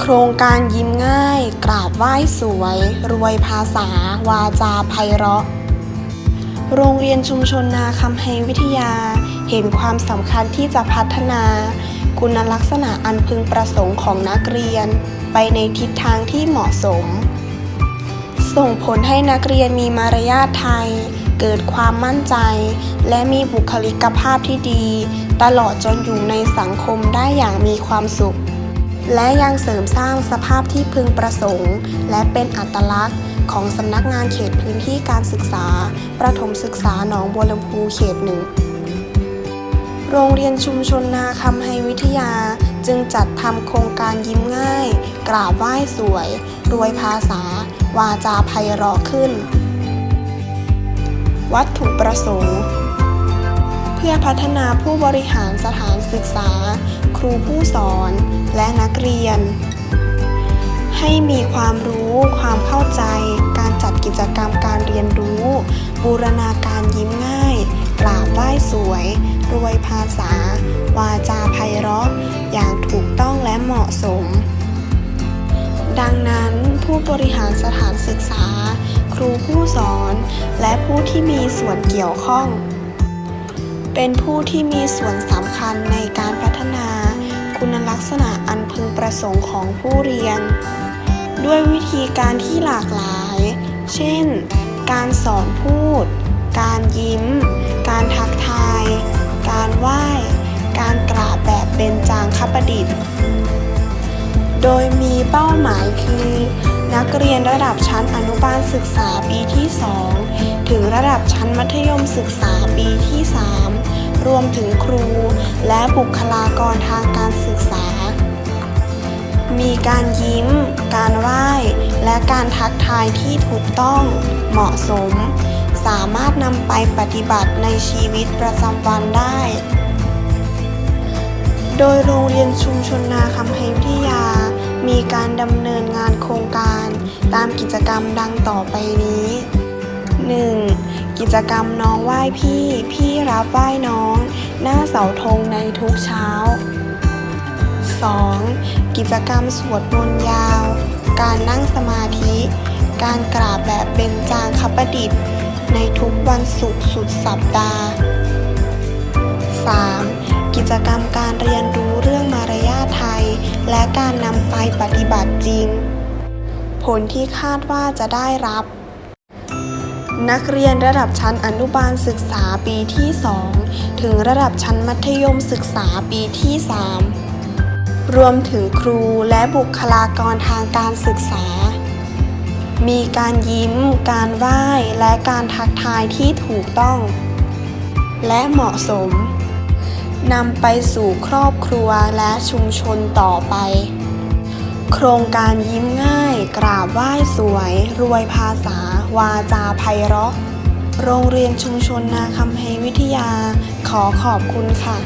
โครงการยิ้มง่าย กราบไหว้สวย รวยภาษา วาจาไพเราะ โรงเรียนชุมชนนาคำไฮวิทยา เห็นความสำคัญที่จะพัฒนา คุณลักษณะอันพึงประสงค์ของนักเรียน ไปในทิศทางที่เหมาะสม ส่งผลให้นักเรียนมีมารยาทไทย เกิดความมั่นใจ และมีบุคลิกภาพที่ดี ตลอดจนอยู่ในสังคมได้อย่างมีความสุข และยังเสริมสร้างสภาพที่พึงประสงค์ และเป็นอัตลักษณ์ของสำนักงานเขตพื้นที่การศึกษา ประถมศึกษาหนองบัวลำพูเขตหนึ่ง โรงเรียนชุมชนนาคำไฮวิทยาจึงจัดทำโครงการยิ้มง่าย กราบไหว้สวย รวยภาษา วาจาไพเราะขึ้น วัตถุประสงค์ เพื่อพัฒนาผู้บริหารสถานศึกษา ครูผู้สอนและนักเรียน ให้มีความรู้ความเข้าใจ การจัดกิจกรรมการเรียนรู้ บูรณาการยิ้มง่ายกราบไหว้สวย รวยภาษา วาจาไพเราะ อย่างถูกต้องและเหมาะสม ดังนั้นผู้บริหารสถานศึกษา ครูผู้สอน และผู้ที่มีส่วนเกี่ยวข้อง เป็นผู้ที่มีส่วนสำคัญในการพัฒนาคุณลักษณะอันพึงประสงค์ของผู้เรียน ด้วยวิธีการที่หลากหลาย เช่น การสอนพูด การยิ้ม การทักทาย การไหว้ การกราบแบบเบญจางคประดิษฐ์ โดยมีเป้าหมายคือ นักเรียนระดับชั้นอนุบาลศึกษาปีที่ 2 ถึงระดับชั้นมัธยมศึกษาปีที่ 3 รวมถึงครูและบุคลากรทางการศึกษา มีการยิ้ม การไหว้ และการทักทายที่ถูกต้องเหมาะสม สามารถนำไปปฏิบัติในชีวิตประจำวันได้ โดยโรงเรียนชุมชนนาคำไฮวิทยา มีการดำเนินงานโครงการ ตามกิจกรรมดังต่อไปนี้ 1. กิจกรรมน้องไหว้พี่ พี่รับไหว้น้อง หน้าเสาธงในทุกเช้า 2. กิจกรรมสวดมนต์ยาว การนั่งสมาธิ การกราบแบบเบญจางคประดิษฐ์ ในทุกวันศุกร์สุดสัปดาห์ 3. กิจกรรมการเรียนรู้เรื่องมารยาทไทย และการนำไปปฏิบัติจริง ผลที่คาดว่าจะได้รับ นักเรียนระดับชั้นอนุบาลศึกษาปีที่ 2 ถึงระดับชั้นมัธยมศึกษาปีที่ 3 รวมถึงครูและบุคลากรทางการศึกษา มีการยิ้ม การไหว้ และการทักทายที่ถูกต้อง และเหมาะสมนำไปสู่ครอบครัวและชุมชนต่อไป โครงการยิ้มง่าย กราบไหว้สวย รวยภาษา วาจาไพเราะ โรงเรียนชุมชนนาคำเฮวิทยา ขอขอบคุณค่ะ